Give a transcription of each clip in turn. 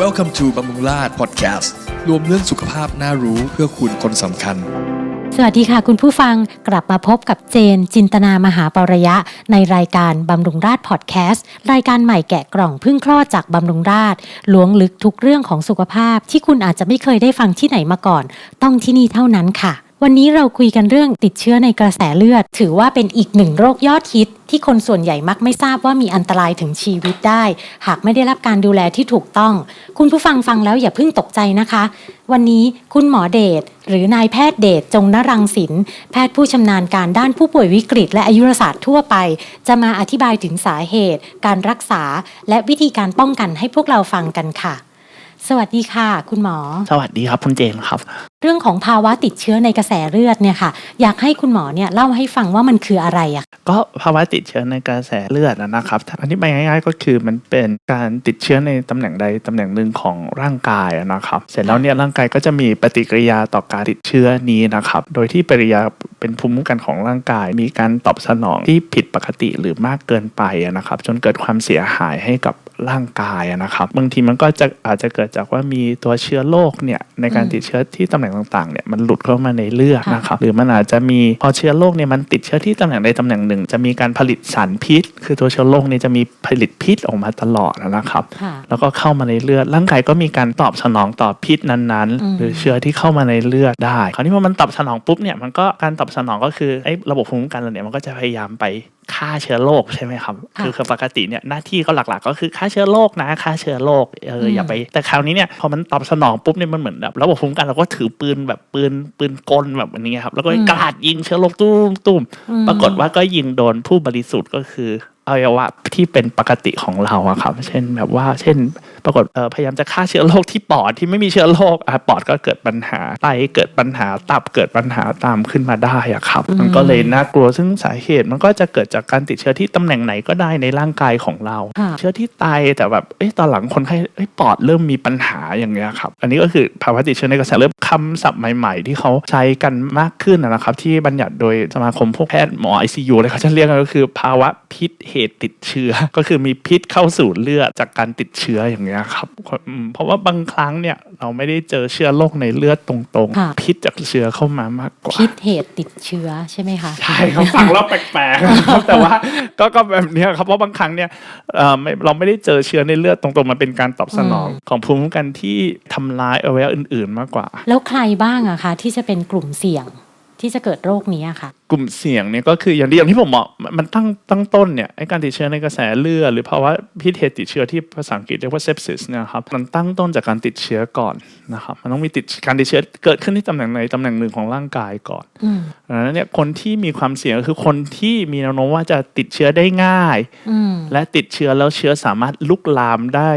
Welcome to บำรุงราช Podcast รวมเรื่องสุขภาพน่ารู้เพื่อคุณคนสำคัญ สวัสดีค่ะคุณผู้ฟังกลับมาพบกับเจน จินตนามหาปรยะ ในรายการบำรุงราชพอดแคสต์รายการใหม่แกะกล่องพึ่งคลอดจากบำรุงราชล้วงลึกทุกเรื่องของสุขภาพที่คุณอาจจะไม่เคยได้ฟังที่ไหนมาก่อน ต้องที่นี่เท่านั้นค่ะ วันนี้เราคุยกันเรื่องติดเชื้อในกระแสเลือด ถือว่าเป็นอีกหนึ่งโรคยอดฮิต ที่คนส่วนใหญ่มักไม่ทราบว่ามีอันตรายถึงชีวิตได้ หากไม่ได้รับการดูแลที่ถูกต้อง คุณผู้ฟังฟังแล้วอย่าเพิ่งตกใจนะคะ วันนี้คุณหมอเดชหรือนายแพทย์เดชจงนรังสินแพทย์ผู้ชำนาญการด้านผู้ป่วยวิกฤต และอายุรศาสตร์ทั่วไป จะมาอธิบายถึงสาเหตุ การรักษา และวิธีการป้องกันให้พวกเราฟังกันค่ะ สวัสดีค่ะ คุณหมอ สวัสดีครับคุณเจนครับ เรื่องของภาวะติดเชื้อในกระแสเลือดเนี่ยค่ะ อยากให้คุณหมอเนี่ยเล่าให้ฟังว่ามันคืออะไรอะก็ภาวะติดเชื้อในกระแสเลือดนะนะครับอธิบายง่ายๆก็คือมันเป็นการติดเชื้อในตำแหน่งใดตำแหน่งหนึ่งของร่างกายนะครับ เสร็จแล้วเนี่ยร่างกายก็จะมีปฏิกิริยาต่อการติดเชื้อนี้นะครับ โดยที่ปฏิกิริยา เป็นภูมิคุ้มกันของร่างกาย มีการตอบสนองที่ผิดปกติหรือมากเกินไปนะครับจนเกิดความเสียหายให้กับร่างกายนะครับบางทีมันก็จะอาจจะเกิดจากว่ามีตัวเชื้อโรคเนี่ยในการติดเชื้อที่ตำแหน่งต่างๆเนี่ยมันหลุดเข้ามาในเลือดนะครับหรือมันอาจจะมีพอเชื้อโรคเนี่ยมันติดเชื้อที่ตำแหน่งใดตำแหน่งหนึ่ง จะมีการผลิตสารพิษ คือตัวเชื้อโรคเนี่ยจะมีผลิตพิษออกมาตลอดนะครับค่ะแล้วก็เข้ามาในเลือดร่างกายก็มีการตอบสนองต่อพิษนั้นอืมๆหรือเชื้อที่เข้ามาในเลือดได้ คราวนี้พอมันตอบสนองปุ๊บเนี่ยมันก็การตอบสนองก็คือไอ้ระบบภูมิคุ้มกันเราเนี่ยมันก็จะพยายามไป ฆ่าเชื้อโรคใช่ไหมครับค่ะคือคือปกติเนี่ยหน้าที่ก็หลักๆ ก็คือฆ่าเชื้อโรคนะฆ่าเชื้อโรคเอออย่าไป แต่คราวนี้เนี่ยพอมันตอบสนองปุ๊บเนี่ยมันเหมือนแบบระบบภูมิคุ้มกันเราก็ถือปืนแบบปืนปืนกลแบบนี้ครับ แล้วก็กราดยิงเชื้อโรคตุ้มตุ้มอืมปรากฏว่าก็ยิงโดนผู้บริสุทธิ์ก็คืออวัยวะที่เป็นปกติของเราอะครับ เช่นแบบว่า เช่น ปรากฏเอ่อพยายามจะฆ่าเชื้อโรคที่ปอดที่ไม่มีเชื้อโรคอะปอดก็เกิดปัญหาไตเกิดปัญหาตับเกิดปัญหาตามขึ้นมาได้อะครับ มันก็เลยน่ากลัวซึ่งสาเหตุมันก็จะเกิดจากการติดเชื้อที่ตำแหน่งไหนก็ได้ในร่างกายของเรา ค่ะ เชื้อที่ไตแต่แบบเอ้ยตอนหลังคนไข้เอ้ยปอดเริ่มมีปัญหาอย่างเงี้ยครับ อันนี้ก็คือภาวะติดเชื้อในกระแสเลือดคำศัพท์ใหม่ๆ ที่เขาใช้กันมากขึ้นนะนะครับ ที่บัญญัติโดยสมาคมพวกแพทย์หมอ ICU เลยเขาจะเรียกกันก็คือ ภาวะพิษเหตุติดเชื้อ ก็คือมีพิษเข้าสู่เลือดจากการติดเชื้ออย่างเงี้ยครับอืมเพราะว่าบางครั้งเนี่ยเราไม่ได้เจอเชื้อโรคในเลือดตรงค่ะ ๆ พิษจากเชื้อเข้ามามากกว่า พิษเหตุติดเชื้อใช่ไหมคะ ใช่ครับฟังแล้วแปลกๆนะครับแต่ว่าก็ก็แบบเนี้ยครับเพราะบางครั้งเนี่ยเอ่อไม่เราไม่ได้เจอเชื้อในเลือดตรงๆมันเป็นการตอบสนองของภูมิคุ้มกันที่ทำลายอวัยวะอื่น ๆ มากกว่า แล้วใครบ้างอะคะที่จะเป็นกลุ่มเสี่ยง ที่จะเกิดโรคนี้อะค่ะ กลุ่มเสี่ยงเนี่ยก็คืออย่างที่อย่างที่ผมบอกมันมันตั้งตั้งต้นเนี่ยไอ้การติดเชื้อในกระแสเลือดหรือภาวะพิษเหตุติดเชื้อที่ภาษาอังกฤษเรียกว่า sepsis เนยนะครับมันตั้งต้นจากการติดเชื้อก่อนนะครับมันต้องมีติดการติดเชื้อเกิดขึ้นที่ตำแหน่งใดตำแหน่งหนึ่งของร่างกายก่อนอืมดังนั้นเนี่ยคนที่มีความเสี่ยงก็คือคนที่มีแนวโน้มว่าจะติดเชื้อได้ง่ายอืมและติดเชื้อแล้วเชื้อสามารถลุกลามได้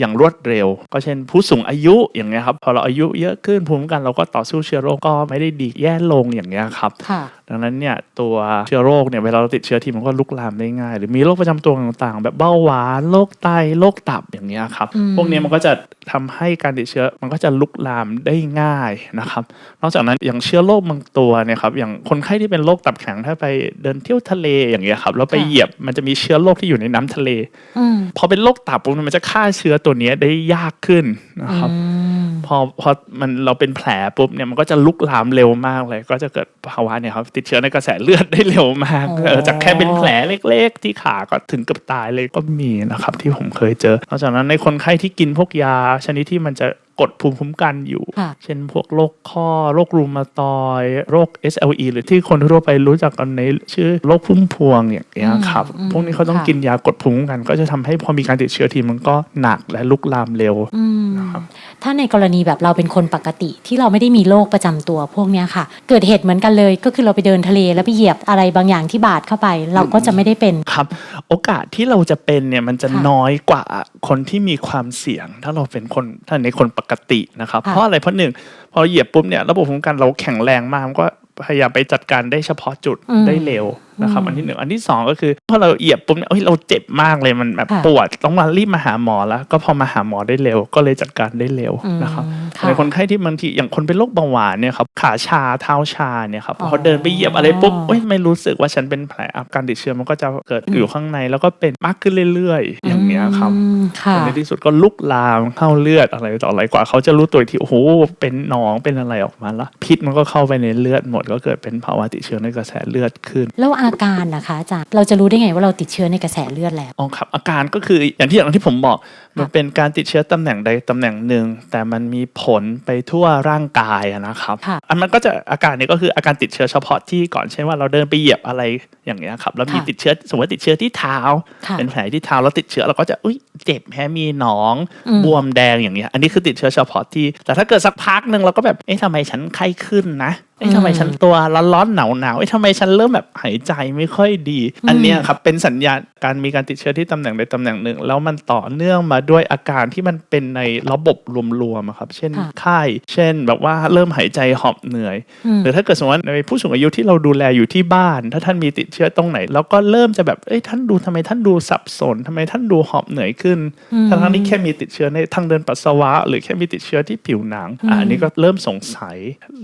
อย่างรวดเร็ว ก็เช่นผู้สูงอายุอย่างเงี้ยครับพอเราอายุเยอะขึ้นภูมิคุ้มกันเราก็ต่อสู้เชื้อโรคก็ไม่ได้ดีแย่ลงอย่างเงี้ยครับค่ะดังนั้นเนี่ยตัวเชื้อโรคเนี่ยเวลาเราติดเชื้อทีมันก็ลุกลามได้ง่าย หรือมีโรคประจำตัวต่างๆ แบบเบาหวานโรคไตโรคตับอย่างเงี้ยครับอืมพวกเนี้ยมันก็จะทำให้การติดเชื้อมันก็จะลุกลามได้ง่ายนะครับ นอกจากนั้นอย่างเชื้อโรคบางตัวเนี่ยครับอย่างคนไข้ที่เป็นโรคตับแข็งถ้าไปเดินเที่ยวทะเลอย่างเงี้ยครับแล้วไปเหยียบมันจะมีเชื้อโรคที่อยู่ในน้ำทะเลอืมพอเป็นโรคตับปุ๊บมันจะฆ่าเชื้อตัวเนี้ยได้ยากขึ้นนะครับอืมพอพอมันเราเป็นแผลปุ๊บเนี่ยมันก็จะลุกลามเร็วมากเลย ก็จะเกิดภาวะเนี่ยครับติดเชื้อในกระแสเลือดได้เร็วมากอ๋อเออจากแค่เป็นแผลเล็กๆ ที่ขาก็ถึงกับตายเลยก็มีนะครับ ที่ผมเคยเจอนอกจากนั้นในคนไข้ที่กินพวกยาชนิดที่มันจะ กดภูมิคุ้มกันอยู่ค่ะเช่นพวกโรคข้อโรครูมาตอยด์โรค SLE หรือที่คนทั่วไปรู้จักกันในชื่อโรคพุ่มพวงอย่างเงี้ยครับอืมพวกนี้เขาต้องค่ะกินยากดภูมิคุ้มกัน ก็จะทำให้พอมีการติดเชื้อทีมันก็หนักและลุกลามเร็วอืมนะครับถ้าในกรณีแบบเราเป็นคนปกติที่เราไม่ได้มีโรคประจำตัวพวกเนี้ยค่ะ เกิดเหตุเหมือนกันเลย ก็คือเราไปเดินทะเลแล้วไปเหยียบอะไรบางอย่างที่บาดเข้าไป เราก็จะไม่ได้เป็นครับ โอกาสที่เราจะเป็นเนี่ยมันจะค่ะน้อยกว่าคนที่มีความเสี่ยง ถ้าเราเป็นคนถ้าในคนปกตินะครับค่ะเพราะอะไรเพราะหนึ่งพอเหยียบปุ๊บเนี่ยระบบภูมิคุ้มกันเราแข็งแรงมากมันก็พยายามไปจัดการได้เฉพาะจุดได้เร็ว นะครับอืมอันที่หนึ่งอันที่สองก็คือพอเราเหยียบปุ๊บเนี่ยเอ้ยเราเจ็บมากเลยมันแบบค่ะปวดต้องมารีบมาหาหมอแล้วก็พอมาหาหมอได้เร็ว ก็เลยจัดการได้เร็วอืมนะครับค่ะในคนไข้ที่บางทีอย่างคนเป็นโรคเบาหวานเนี่ยครับขาชาเท้าชาเนี่ยครับอ๋อพอเดินไปเหยียบอะไรปุ๊บเอ้ยไม่รู้สึกว่าฉันเป็นแผลอาการติดเชื้อมันก็จะเกิดอยู่ข้างในแล้วก็เป็นมากขึ้นเรื่อยๆ อย่างเงี้ยครับอืมค่ะในที่สุดก็ลุกลามเข้าเลือดอะไรต่ออะไรกว่าเขาจะรู้ตัวอีกทีโอ้โหเป็นหนองเป็นอะไรออกมาละพิษมันก็เข้าไปในเลือดหมด ก็เกิดเป็นภาวะติดเชื้อในกระแสเลือดขึ้นแล้วอาาการนะคะอาจารย์เราจะรู้ได้ไงว่าเราติดเชื้อในกระแสเลือดแล้วอ๋อครับอาการก็คืออย่างที่อย่างที่ผมบอกมันเป็นการติดเชื้อตำแหน่งใดตำแหน่งหนึ่ง แต่มันมีผลไปทั่วร่างกายอะนะครับค่ะอันมันก็จะอาการนี้ก็คืออาการติดเชื้อเฉพาะที่ก่อนเช่นว่าเราเดินไปเหยียบอะไรอย่างเงี้ยครับแล้วมีค่ะติดเชื้อสมมติว่าติดเชื้อที่เท้าค่ะเป็นแผลที่เท้าแล้วติดเชื้อเราก็จะอุ้ยเจ็บแพ้มีหนองอืมบวมแดงอย่างเงี้ยอันนี้คือติดเชื้อเฉพาะที่ แต่ถ้าเกิดสักพักหนึ่งเราก็แบบเอ๊ะทำไมฉันไข้ขึ้นนะเอ๊ะทำไมฉันตัวร้อนๆหนาวหนาวๆเอ๊ะทำไมฉันเริ่มแบบหายใจไม่ค่อยดี อันเนี้ยครับเป็นสัญญาณการมีการติดเชื้อที่ตำแหน่งใดตำแหน่งหนึ่ง แล้วมันต่อเนื่องมาด้วยอาการที่มันเป็นในระบบรวมๆอะครับ เช่นค่ะไข้เช่น แบบว่าเริ่มหายใจหอบเหนื่อยอืมหรือถ้าเกิดสมมติว่าในผู้สูงอายุที่เราดูแลอยู่ที่บ้าน ถ้าท่านมีติดเชื้อตรงไหน แล้วก็เริ่มจะแบบเอ้ยท่านดูทำไมท่านดูสับสนทำไมท่านดูหอบเหนื่อยขึ้นอืมทั้งๆที่แค่มีติดเชื้อในทางเดินปัสสาวะ หรือแค่มีติดเชื้อที่ผิวหนังอืมอะอันนี้ก็เริ่มสงสัย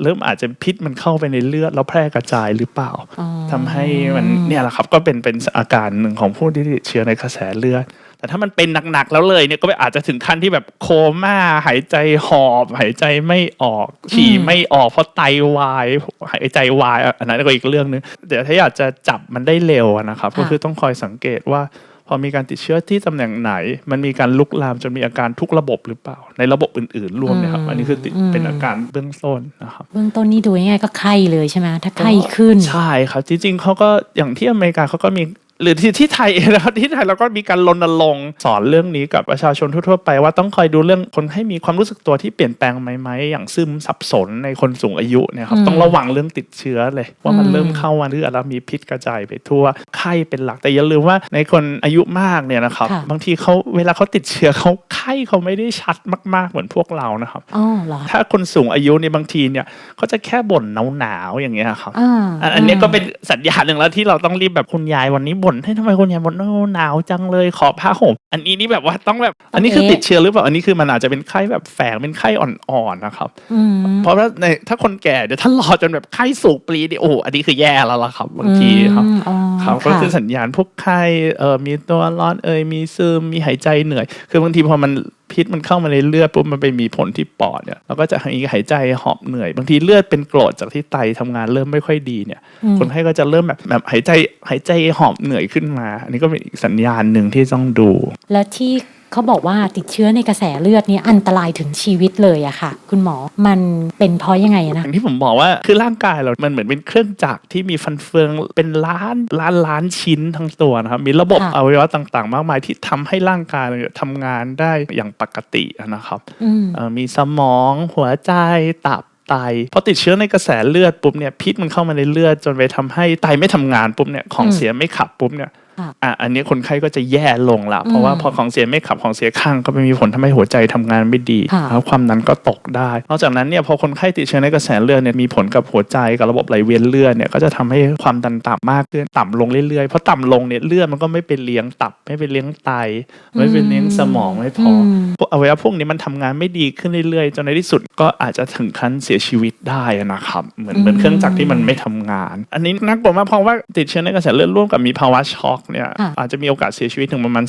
เริ่มอาจจะพิษมันเข้าไปในเลือดแล้วแพร่กระจายหรือเปล่าอ๋อทำให้มันเนี่ยแหละครับก็เป็นเป็นอาการหนึ่งของผู้ที่ติดเชื้อในกระแสเลือด แต่ถ้ามันเป็นหนักๆแล้วเลยเนี่ยก็อาจจะถึงขั้นที่แบบโคม่าหายใจหอบ หายใจไม่ออกฉี่ไม่ออกเพราะไตวายหายใจวายอะอันนั้นก็อีกเรื่องนึงแต่ถ้าอยากจะจับมันได้เร็วอะนะครับค่ะก็คือต้องคอยสังเกตว่าพอมีการติดเชื้อที่ตำแหน่งไหน มันมีการลุกลามจนมีอาการทุกระบบหรือเปล่า ในระบบอื่นๆรวมเนี่ยครับอันนี้คือติดเป็นอาการเบื้องต้นนะครับเบื้องต้นนี่ดูง่ายๆก็ไข้เลยใช่ไหมถ้าไข้ขึ้น ใช่ครับ จริงๆเขาก็อย่างที่อเมริกาเขาก็มี หรือที่ที่ไทยเองนะครับที่ไทยเราก็มีการรณรงค์สอนเรื่องนี้กับประชาชนทั่วๆไปว่าต้องคอยดูเรื่องคนให้มีความรู้สึกตัวที่เปลี่ยนแปลงไหมไหมอย่างซึมสับสนในคนสูงอายุเนี่ยครับอืมต้องระวังเรื่องติดเชื้อเลย ว่ามันอืมเริ่มเข้ามาเรื่อยแล้วมีพิษกระจายไปทั่วไข้เป็นหลักแต่อย่าลืมว่าในคนอายุมากเนี่ยนะครับค่ะบางทีเขาเวลาเขาติดเชื้อเขาไข้เขาไม่ได้ชัดมากๆเหมือนพวกเรานะครับอ๋อเหรอถ้าคนสูงอายุเนี่ยบางทีเนี่ยเขาจะแค่บ่นหนาวๆอย่างเงี้ยครับอ่าอันอันเนี้ยก็เป็นสัญญาณหนึ่งแล้วที่เราต้องรีบแบบคุณยายวันนี้บ่นให้ยทำไมคุณยายบ่นโอ้หนาวจังเลยขอผ้าห่มอันนี้นี่แบบว่าต้องแบบ อันนี้คือติดเชื้อหรือเปล่าอันนี้คือมันอาจจะเป็นไข้แบบแฝงเป็นไข้อ่อนๆนะครับอืมเพราะว่าในถ้าคนแก่เดี๋ยวถ้ารอจนแบบไข้สูงปรีนี่โอ้โหอันนี้คือแย่แล้วล่ะครับบางทีครับอืมอ๋อครับก็ะคือสัญญาณพวกไข้เอ่อมีตัวร้อนเอ่ยมีซึมมีหายใจเหนื่อย คือบางทีพอมันพิษมันเข้ามาในเลือดปุ๊บมันไปมีผลที่ปอดเนี่ยเราก็จะหายหายใจหอบเหนื่อย บางทีเลือดเป็นกรดจากที่ไตทำงานเริ่มไม่ค่อยดีเนี่ยอืมคนไข้ก็จะเริ่มแบบแบบหายใจหายใจหอบเหนื่อยขึ้นมา อันนี้ก็เป็นอีกสัญญาณหนึ่งที่ต้องดู แล้วที่เขาบอกว่าติดเชื้อในกระแสเลือดนี่อันตรายถึงชีวิตเลยอะค่ะ คุณหมอมันเป็นเพราะยังไงอนะย่างที่ผมบอกว่าคือร่างกายเรา มันเหมือนเป็นเครื่องจักรที่มีฟันเฟืองเป็นล้านล้านล้านชิ้นทั้งตัวนะครับ มีระบบค่ะอวัยวะต่างๆ มากมายที่ทำให้ร่างกายเราเนี่ยทำงานได้อย่างปกตินะครับอืมเอ่อมีสมองหัวใจตับไตพอติดเชื้อในกระแสเลือดปุ๊บเนี่ยพิษมันเข้ามาในเลือดจนไปทำให้ไตไม่ทำงานปุ๊บเนี่ยของอืมเสียไม่ขับปุ๊บเนี่ยค่ะ อะอันนี้คนไข้ก็จะแย่ลงละเพราะว่าอืมพอของเสียไม่ขับของเสียข้างก็ไม่มีผลทำให้หัวใจทำงานไม่ดีค่ะแล้วความดันก็ตกได้ นอกจากนั้นเนี่ยพอคนไข้ติดเชื้อในกระแสเลือดเนี่ยมีผลกับหัวใจกับระบบไหลเวียนเลือดเนี่ยก็จะทำให้ความดันต่ำมากขึ้นต่ำลงเรื่อยๆเพราะต่ำลงเนี่ยเลือดมันก็ไม่ไปเลี้ยงตับไม่ไปเลี้ยงไต ไม่ไปเลี้ยงสมองไม่พออมพวกอวัยวะพวกนี้มันทำงานไม่ดีขึ้นเรื่อยๆจนในที่สุดก็อาจจะถึงขั้นเสียชีวิตได้อะนะครับเหมือนเหมือนเครื่องจักรที่มันไม่ทำงาน อันนี้น่ากลัวมากเพราะว่าติดเชื้อในกระแสเลือดร่วมกับมีภาวะช็อกเนี่ยค่ะอาจจะมีโอกาสเสียชีวิตถึงประมาณ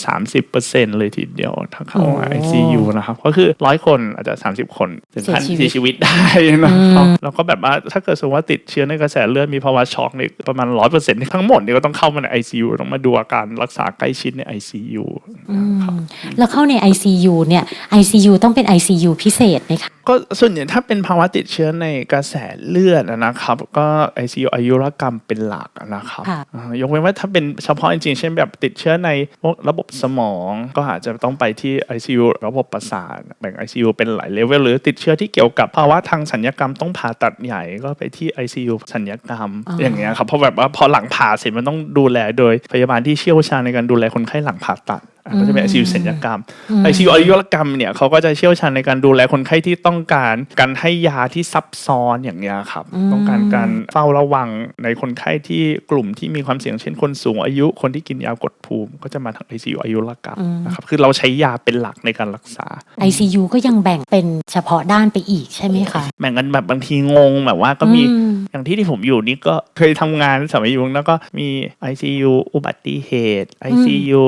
30%เลยทีเดียว ถ้าเข้าโอ้ ICU นะครับ ก็คือร้อยคนอาจจะ 30 คนถึงขั้นเสียชีวิตเสียชีวิตได้นะครับอืมแล้วก็แบบว่าถ้าเกิดสมมติว่าติดเชื้อในกระแสเลือดมีภาวะช็อกเนี่ยประมาณ 100%ทั้งหมดเนี่ยก็ต้องเข้ามาใน ICU ต้องมาดูอาการรักษาใกล้ชิดใน ICU อืมแล้วเข้าใน ICU เนี่ย ICU ต้องเป็น ICU พิเศษไหมคะก็ส่วนใหญ่ถ้าเป็นภาวะติดเชื้อในกระแสเลือดอะนะครับ ก็ ICU อายุรกรรมเป็นหลักอะนะครับค่ะอ่ายกเว้นว่าถ้าเป็นเฉพาะจริง ๆ เช่นแบบติดเชื้อในพวกระบบสมอง ก็อาจจะต้องไปที่ ICU ระบบประสาทแบ่ง ICU เป็นหลายเลเวลหรือติดเชื้อที่เกี่ยวกับภาวะทางสัญญกรรมต้องผ่าตัดใหญ่ก็ไปที่ ICU สัญญกรรมอ๋อออย่างเงี้ยครับเพราะแบบว่าพอหลังผ่าเสร็จมันต้องดูแลโดยพยาบาลที่เชี่ยวชาญในการดูแลคนไข้หลังผ่าตัดอะ ก็จะเป็น ICU ศัลยกรรมอืม ICU อายุรกรรมเนี่ยเขาก็จะเชี่ยวชาญในการดูแลคนไข้ที่ต้องการ การให้ยาที่ซับซ้อนอย่างเงี้ยครับอืมต้องการการเฝ้าระวังในคนไข้ที่กลุ่มที่มีความเสี่ยงเช่นคนสูงอายุคนที่กินยากดภูมิ ก็จะมาทาง ICU อายุรกรรมนะครับคือเราใช้ยาเป็นหลักในการรักษา ICU ก็ยังแบ่งเป็นเฉพาะด้านไปอีกใช่ไหมคะแบ่งกันแบบบางทีงงแบบว่าก็มีอืมอย่างที่ที่ผมอยู่นี่ก็เคยทำงานสมัยอยู่แล้วก็มี ICU อุบัติเหตุ ICU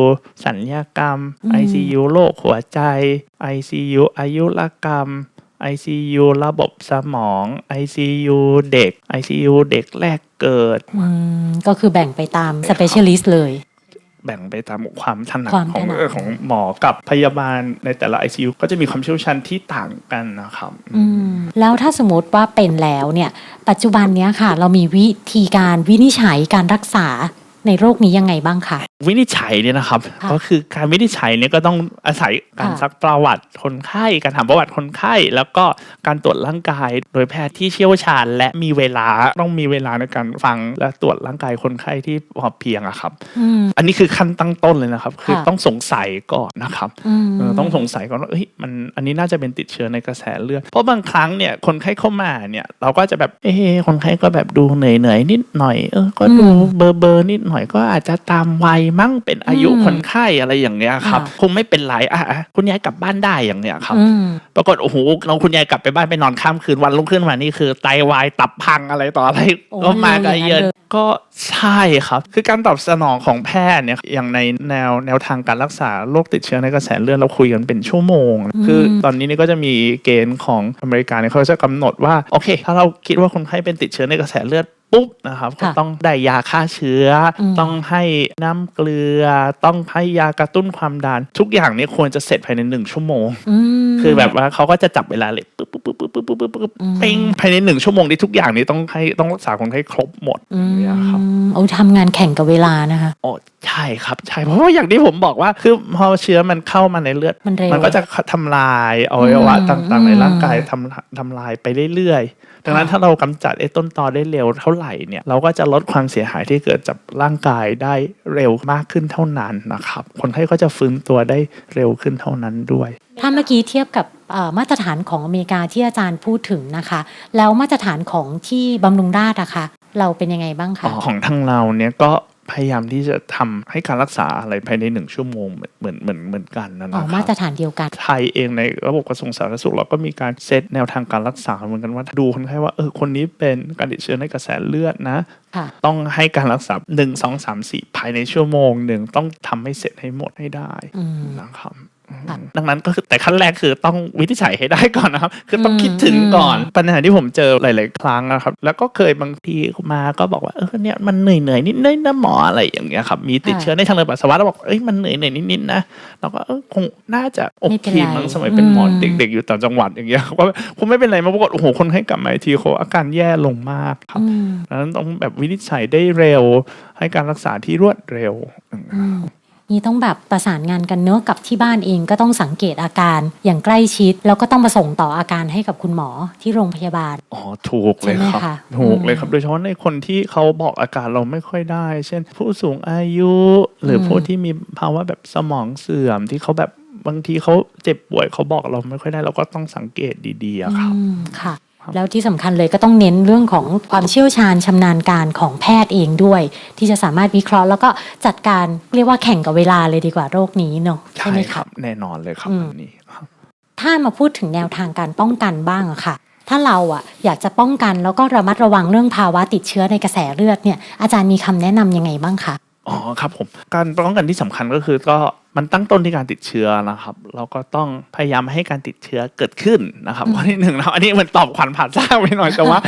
สัญญกรรมอืม ICU โรคหัวใจ ICU อายุรกรรม ICU ระบบสมอง ICU เด็ก ICU เด็กแรกเกิดอืมก็คือแบ่งไปตาม specialist เลย แบ่งไปตามความถนัดความของถนัดเออของหมอกับพยาบาลในแต่ละ ICU ก็จะมีความเชี่ยวชาญที่ต่างกันนะครับอืมแล้วถ้าสมมติว่าเป็นแล้วเนี่ย ปัจจุบันเนี้ยค่ะ เรามีวิธีการวินิจฉัยการรักษา ในโรคนี้ยังไงบ้างคะ วินิจฉัยเนี่ยนะครับค่ะก็คือการวินิจฉัยเนี่ยก็ต้องอาศัยการค่ะซักประวัติคนไข้การถามประวัติคนไข้ แล้วก็การตรวจร่างกาย โดยแพทย์ที่เชี่ยวชาญ และมีเวลาต้องมีเวลาในการฟังและตรวจร่างกายคนไข้ที่พอเพียงอะครับอืมอันนี้คือขั้นตั้งต้นเลยนะครับ คือค่ะต้องสงสัยก่อนนะครับอืมเออต้องสงสัยก่อนว่าเอ้ยมันอันนี้น่าจะเป็นติดเชื้อในกระแสเลือดเพราะบางครั้งเนี่ยคนไข้เข้ามาเนี่ยเราก็จะแบบเอ๊ะคนไข้ก็แบบดูเหนื่อยเหนื่อยๆนิดหน่อยเออก็ดูอืมเบอร์เบอร์นิดหน่อยก็อาจจะตามวัยมั่งเป็นอายุอืมคนไข้อะไรอย่างเงี้ยครับค่ะคงไม่เป็นไรอะอะคุณยายกลับบ้านได้อย่างเงี้ยครับอืมปรากฏโอ้โหเราคุณยายกลับไปบ้านไปนอนข้ามคืนวันรุ่งขึ้นมานี่คือไตวายตับพังอะไรต่ออะไรโอ้ก็มากันมันเร็วอย่างนั้นเยอะเลยก็ใช่ครับ คือการตอบสนองของแพทย์เนี่ยอย่างในแนวแนวทางการรักษาโรคติดเชื้อในกระแสเลือดเราคุยกันเป็นชั่วโมง คือตอนนี้นี่ก็จะมีเกณฑ์ของอเมริกาเนี่ยเขาจะกำหนดว่าโอเค ถ้าเราคิดว่าคนไข้เป็นติดเชื้อในกระแสเลือด ปุ๊บนะครับก็ค่ะต้องได้ยาฆ่าเชื้ออม ต้องให้น้ำเกลือ ต้องให้ยากระตุ้นความดัน ทุกอย่างเนี่ยควรจะเสร็จภายในหนึ่งชั่วโมง อืม คือแบบว่าเขาก็จะจับเวลาเลยปุ๊บปุ๊บปุ๊บปุ๊บปุ๊บปุ๊บปุ๊บปุ๊บอืม เป้งภายในหนึ่งชั่วโมงนี้ทุกอย่างนี้ต้องให้ต้องรักษาคนไข้ครบหมดอืมเนี่ยครับโอ้ทำงานแข่งกับเวลานะคะโอ้ใช่ครับใช่เพราะว่าอย่างที่ผมบอกว่าคือพอเชื้อมันเข้ามาในเลือด มันเร็ว มันก็จะทำลายอวัยวะอืมต่างๆ ในอืมร่างกายทำทำลายไปเรื่อยๆ ดังนั้นค่ะถ้าเรากำจัดไอ้ต้นตอได้เร็วเท่าไหร่เนี่ยเราก็จะลดความเสียหายที่เกิดจากร่างกายได้เร็วมากขึ้นเท่านั้นนะครับ คนไข้ก็จะฟื้นตัวได้เร็วขึ้นเท่านั้นด้วย ถ้าเมื่อกี้เทียบกับเอ่อมาตรฐานของอเมริกาที่อาจารย์พูดถึงนะคะ แล้วมาตรฐานของที่บำรุงราษฎร์อะคะเราเป็นยังไงบ้างคะอ๋อของทางเราเนี่ยก็ พยายามที่จะทำให้การรักษาอะไรภายในหนึ่งชั่วโมงเหมือนเหมือนเหมือนเหมือนกันนะอ๋อนะคมาตรรับฐานเดียวกัน ไทยเองในระบบกระทรวงสาธารณสุขเราก็มีการเซตแนวทางการรักษาเหมือนกันว่าดูคนไข้ว่าเออคนนี้เป็นการติดเชื้อในกระแสเลือดนะค่ะต้องให้การรักษาหนึ่งสองสามสี่ภายในชั่วโมงหนึ่งต้องทำให้เสร็จให้หมดให้ได้อืมนะครับค่ะ ดังนั้นก็คือแต่ขั้นแรกคือต้องวินิจฉัยให้ได้ก่อนนะครับ คือต้องอืมคิดถึงก่อนอืมปัญหาที่ผมเจอหลาย ๆ ครั้งนะครับ แล้วก็เคยบางทีมาก็บอกว่าเออเนี่ยมันเหนื่อยเหนื่อยๆนิดนึงนะหมออะไรอย่างเงี้ยครับมีติดเชื้อในทางเดินปัสสาวะแล้วบอกเอ้ยมันเหนื่อยเหนื่อยนิดๆนะเราก็เออคงน่าจะโอไม่เคเป็นไรมั้งสมัยเป็นหมออืมเด็ก ๆ อยู่ต่างจังหวัดอย่างเงี้ยว่าคงไม่เป็นไรมาปรากฏโอ้โหคนให้กลับมาอีกทีเขาอาการแย่ลงมากครับอืมดังนั้นต้องแบบวินิจฉัยได้เร็ว ให้การรักษาที่รวดเร็วอืม นี่ต้องแบบประสานงานกันเนอะกับที่บ้านเองก็ต้องสังเกตอาการอย่างใกล้ชิด แล้วก็ต้องมาส่งต่ออาการให้กับคุณหมอที่โรงพยาบาล อ๋อถูกเลยครับ ใช่ไหมคะถูกเลยครับอืมโดยเฉพาะในคนที่เขาบอกอาการเราไม่ค่อยได้ เช่น ผู้สูงอายุ หรืออม ผู้ที่มีภาวะแบบสมองเสื่อมที่เขาแบบบางทีเขาเจ็บป่วยเขาบอกเราไม่ค่อยได้ เราก็ต้องสังเกตดีๆอะครับ อืมค่ะ ครับแล้วที่สำคัญเลยก็ต้องเน้นเรื่องของความเชี่ยวชาญชำนาญการของแพทย์เองด้วย ที่จะสามารถวิเคราะห์แล้วก็จัดการเรียกว่าแข่งกับเวลาเลยดีกว่าโรคนี้เนอะใช่ไหมคคะ รับ แน่นอนเลยครับอืม อันนี้ครับถ้ามาพูดถึงแนวทางการป้องกันบ้างอะค่ะ ถ้าเราอะอยากจะป้องกันแล้วก็ระมัดระวังเรื่องภาวะติดเชื้อในกระแสเลือดเนี่ยอาจารย์มีคำแนะนำยังไงบ้างคะ อ๋อครับผมการป้องกันที่สำคัญก็คือก็ มันตั้งต้นที่การติดเชื้อนะครับ เราก็ต้องพยายามให้การติดเชื้อเกิดขึ้นนะครับข้อที่หนึ่งนะครับอันนี้มันตอบขวัญผ่านซากไปหน่อยแต่ว่า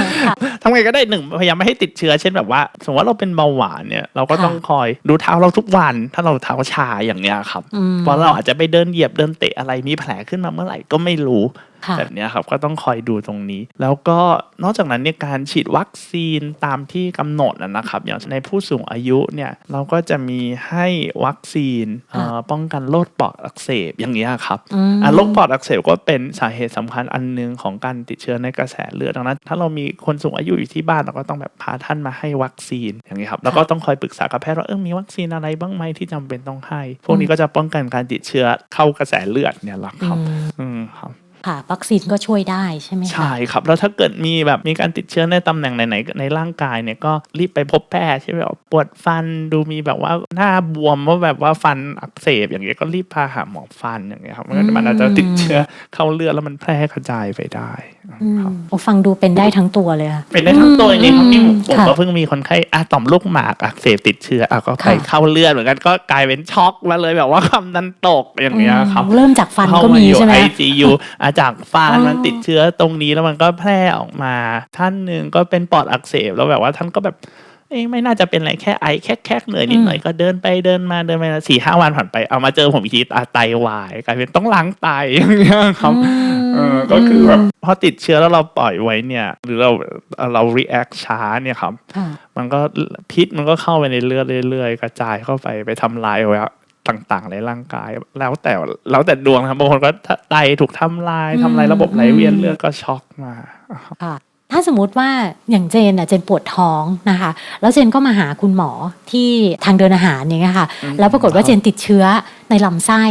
ทำไงก็ได้หนึ่งพยายามไม่ให้ติดเชื้อเช่นแบบว่า สมมติว่าเราเป็นเบาหวานเนี่ยเราก็ค่ะต้องคอยดูเท้าเราทุกวัน ถ้าเราเท้าชาอย่างเนี้ยครับอืมเพราะเราอาจจะไปเดินเหยียบเดินเตะอะไรมีแผลขึ้นมาเมื่อไหร่ก็ไม่รู้ค่ะ แบบเนี้ยครับก็ต้องคอยดูตรงนี้ แล้วก็นอกจากนั้นเนี่ยการฉีดวัคซีนตามที่กำหนดนะนะครับอย่างในผู้สูงอายุเนี่ยเราก็จะมีให้วัคซีนเอ่อป้องกันโรคปอดอักเสบอย่างเงี้ยครับอืมอะโรคปอดอักเสบก็เป็นสาเหตุสำคัญอันหนึงของการติดเชื้อในกระแสเลือดดังนั้น ถ้าเรามีคนสูงอายุอยู่ที่บ้านเราก็ต้องแบบพาท่านมาให้วัคซีนอย่างนี้ครับแล้วก็ต้องคอยปรึกษากับแพทย์ว่าเออมีวัคซีนอะไรบ้างไหมที่จำเป็นต้องให้ พวกนี้ก็จะป้องกันการติดเชื้อเข้ากระแสเลือดเนี่ยแหละครับอืมอืมครับ ค่ะวัคซีนก็ช่วยได้ใช่ไหมคะ ใช่ครับ แล้วถ้าเกิดมีแบบมีการติดเชื้อในตำแหน่งไหนๆในร่างกายเนี่ยก็รีบไปพบแพทย์ใช่ไหมครับปวดฟันดูมีแบบว่าหน้าบวมว่าแบบว่าฟันอักเสบอย่างเงี้ยก็รีบพาหาหมอฟันอย่างเงี้ยครับไม่งั้นมันอาจจะติดเชื้อเข้าเลือดแล้วมันแพร่กระจายไปได้อืมครับ โอ้ฟังดูเป็นได้ทั้งตัวเลยค่ะ เป็นได้ทั้งตัวจริงๆครับนี่ผมค่ะก็เพิ่งมีคนไข้อะต่อมลูกหมากอักเสบติดเชื้ออะก็ไปค่ะ เข้าเลือดเหมือนกันก็กลายเป็นช็อกมาเลยแบบว่าความดันตกอย่างเงี้ยครับ อืมเริ่มจากฟันเข้าก็มามีอยู่ใช่ไหม ไอซียูจากฟันอ๋อมันติดเชื้อตรงนี้แล้วมันก็แพร่ออกมา ท่านหนึ่งก็เป็นปอดอักเสบแล้วแบบว่าท่านก็แบบเอ้ไม่น่าจะเป็นอะไรแค่ไอแค่แค่เหนื่อยนิดหน่อยก็เดินไปเดินมาเดินไปสี่ห้าวันผ่านไปเอามาเจอผมอีกทีตาไตวายกลายเป็นต้องล้างไตอย่างเงี้ยครับเออก็คือแบบพอติดเชื้อแล้วเราปล่อยไว้เนี่ย หรือเราเรา react ช้าเนี่ยครับค่ะมันก็พิษมันก็เข้าไปในเลือดเรื่อยๆ กระจายเข้าไปไปทำลายอวัยวะ ต่างๆ ในร่างกาย แล้วแต่แล้วแต่ดวงนะครับบางคนก็ไตถูกทำลายอืมทำลายระบบไหลเวียนเลือดก็ช็อกมาค่ะถ้าสมมติว่าอย่างเจนอะเจนปวดท้องนะคะ แล้วเจนก็มาหาคุณหมอที่ทางเดินอาหารอย่างเงี้ยค่ะอืมแล้วปรากฏว่าครับเจนติดเชื้อในลำไส้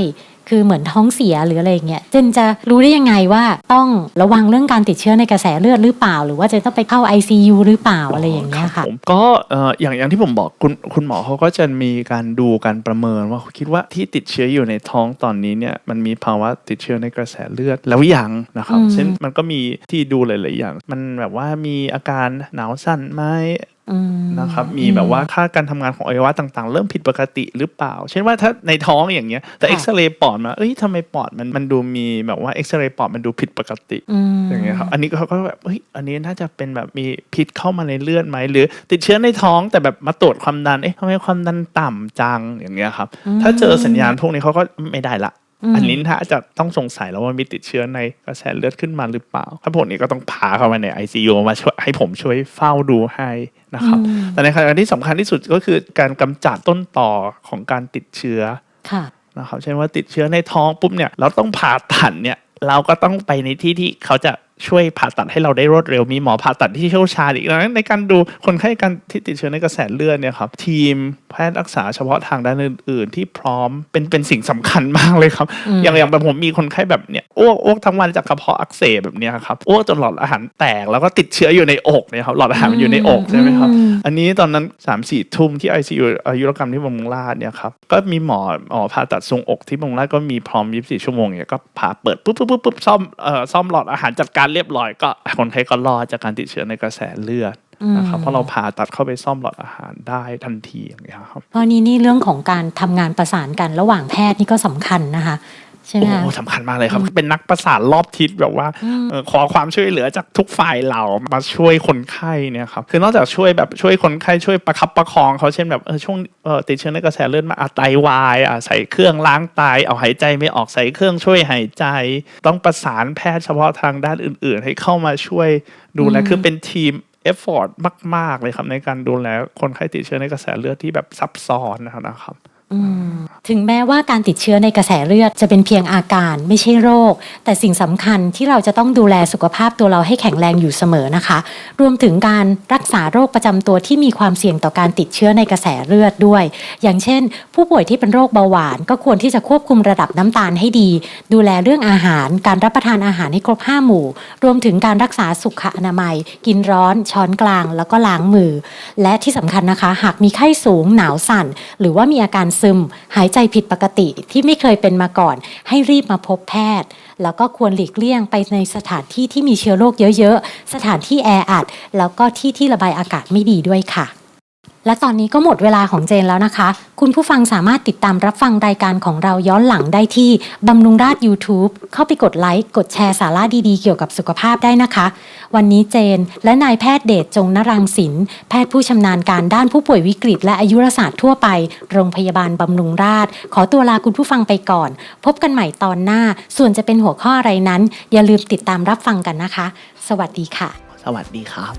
คือเหมือนท้องเสียหรืออะไรอย่างเงี้ยเจนจะรู้ได้ยังไงว่าต้องระวังเรื่องการติดเชื้อในกระแสเลือดหรือเปล่า หรือว่าเจนต้องไปเข้า ICU หรือเปล่าอะไรอย่างเงี้ยรัค่ะบผมก็เอ่ออย่างอย่างที่ผมบอกคุณคุณหมอเขาก็จะมีการดูการประเมินว่าเขาคิดว่าที่ติดเชื้ออยู่ในท้องตอนนี้เนี่ยมันมีภาวะติดเชื้อในกระแสเลือดแล้วยังนะครับอืมเช่นมันก็มีที่ดูหลาย ๆ อย่าง มันแบบว่ามีอาการหนาวสั่นไหมอืม นะครับมีแบบว่าค่าการทำงานของอวัยวะต่างๆ เริ่มผิดปกติหรือเปล่า เช่นว่าถ้าในท้องอย่างเงี้ยแต่ค่ะเอ็กซเรย์ปอดมาเอ้ยทำไมปอดมันมันดูมีแบบว่าเอ็กซเรย์ปอดมันดูผิดปกติมอย่างเงี้ยครับอันนี้เขาก็แบบเฮ้ยอันนี้น่าจะเป็นแบบมีพิษเข้ามาในเลือดไหมหรือ ติดเชื้อในท้องแต่แบบมาตรวจความดันเอ๊ะทำไมความดันต่ำจังอย่างเงี้ยครับอืมถ้าเจอสัญญาณพวกนี้เขาก็ไม่ได้ละม อันนี้ถ้าจะต้องสงสัยแล้วว่ามีติดเชื้อในกระแสเลือดขึ้นมาหรือเปล่า ถ้าพวกนี้ก็ต้องพาเข้ามาใน ICU มาช่วยให้ผมช่วยเฝ้าดูให้นะครับอืมแต่ในขณะที่สำคัญที่สุดก็คือการกำจัดต้นต่อของการติดเชื้อค่ะนะครับเช่นว่าติดเชื้อในท้องปุ๊บเนี่ยเราต้องผ่าตัดเนี่ยเราก็ต้องไปในที่ที่เขาจะ ช่วยผ่าตัดให้เราได้รวดเร็ว มีหมอผ่าตัดที่เชี่ยวชาญอีกนะในการดูคนไข้การที่ติดเชื้อในกระแสเลือดเนี่ยครับทีมแพทย์รักษาเฉพาะทางด้านอื่น ๆ ที่พร้อมเป็นเป็นสิ่งสำคัญมากเลยครับอืมอย่างอย่างแบบผมมีคนไข้แบบเนี่ยอ้วกอ้วกทั้งวันจากกระเพาะอักเสบแบบเนี้ยครับอ้วกจนหลอดอาหารแตกแล้วก็ติดเชื้ออยู่ในอกเนี่ยครับหลอดอาหารมันอยู่ในอกใช่ไหมครับอืมอันนี้ตอนนั้น3ามสี่ทุ่มที่ ICU อายุรกรรมที่บำรุงราษฎร์เนี่ยครับก็มีหมอหมอผ่าตัดทรวงอกที่บำรุงราษฎร์ก็มีพร้อม 24 ชั่วโมงเนี่ยก็ผ่าเปิดปุ๊บปุ๊บปุ๊บปุ๊บซ่อมเอ่อซ่อมหลอดอาหารจัดการเรียบร้อยก็คนไข้ก็รอดจากการติดเชื้อในกระแสเลือดนะครับเพราะเราผ่าตัดเข้าไปซ่อมหลอดอาหารได้ทันทีอย่างเงี้ยครับเพราะนี่นี่เรื่องของการทำงานประสานกันระหว่างแพทย์นี่ก็สำคัญนะคะ ใช่ไหมโอ้คะโหสำคัญมากเลยครับ เป็นนักประสานรอบทิศแบบว่าอืมเอ่อขอความช่วยเหลือจากทุกฝ่ายเรามาช่วยคนไข้เนี่ยครับคือนอกจากช่วยแบบช่วยคนไข้ช่วยประคับประคองเขาเช่นแบบเออช่วงเออติดเชื้อในกระแสเลือดมาอะไตวายอะใส่เครื่องล้างไตเอาหายใจไม่ออกใส่เครื่องช่วยหายใจ ต้องประสานแพทย์เฉพาะทางด้านอื่น ๆ ให้เข้ามาช่วยดูแลอืมคือเป็นทีมเอฟฟอร์ตมาก ๆ เลยครับในการดูแลคนไข้ติดเชื้อในกระแสเลือดที่แบบซับซ้อนนะครับอืม ถึงแม้ว่าการติดเชื้อในกระแสเลือดจะเป็นเพียงอาการไม่ใช่โรค แต่สิ่งสำคัญที่เราจะต้องดูแลสุขภาพตัวเราให้แข็งแรงอยู่เสมอนะคะ รวมถึงการรักษาโรคประจำตัวที่มีความเสี่ยงต่อการติดเชื้อในกระแสเลือดด้วย อย่างเช่น ผู้ป่วยที่เป็นโรคเบาหวาน ก็ควรที่จะควบคุมระดับน้ำตาลให้ดี ดูแลเรื่องอาหาร การรับประทานอาหารให้ครบห้าหมู่ รวมถึงการรักษาสุขอนามัย กินร้อนช้อนกลาง แล้วก็ล้างมือ และที่สำคัญนะคะ หากมีไข้สูงหนาวสั่น หรือว่ามีอาการซึม หายใจผิดปกติที่ไม่เคยเป็นมาก่อน ให้รีบมาพบแพทย์ แล้วก็ควรหลีกเลี่ยงไปในสถานที่ที่มีเชื้อโรคเยอะ ๆ สถานที่แออัด แล้วก็ที่ที่ระบายอากาศไม่ดีด้วยค่ะ และตอนนี้ก็หมดเวลาของเจนแล้วนะคะ คุณผู้ฟังสามารถติดตามรับฟังรายการของเราย้อนหลังได้ที่บำรุงราช YouTube เข้าไปกดไลค์ กดแชร์สาระดีๆ เกี่ยวกับสุขภาพได้นะคะ วันนี้เจน และนายแพทย์เดชจงนรังสินแพทย์ผู้ชำนาญการด้านผู้ป่วยวิกฤต และอายุรศาสตร์ทั่วไป โรงพยาบาลบำรุงราษฎร์ขอตัวลาคุณผู้ฟังไปก่อน พบกันใหม่ตอนหน้า ส่วนจะเป็นหัวข้ออะไรนั้น อย่าลืมติดตามรับฟังกันนะคะ สวัสดีค่ะ สวัสดีครับ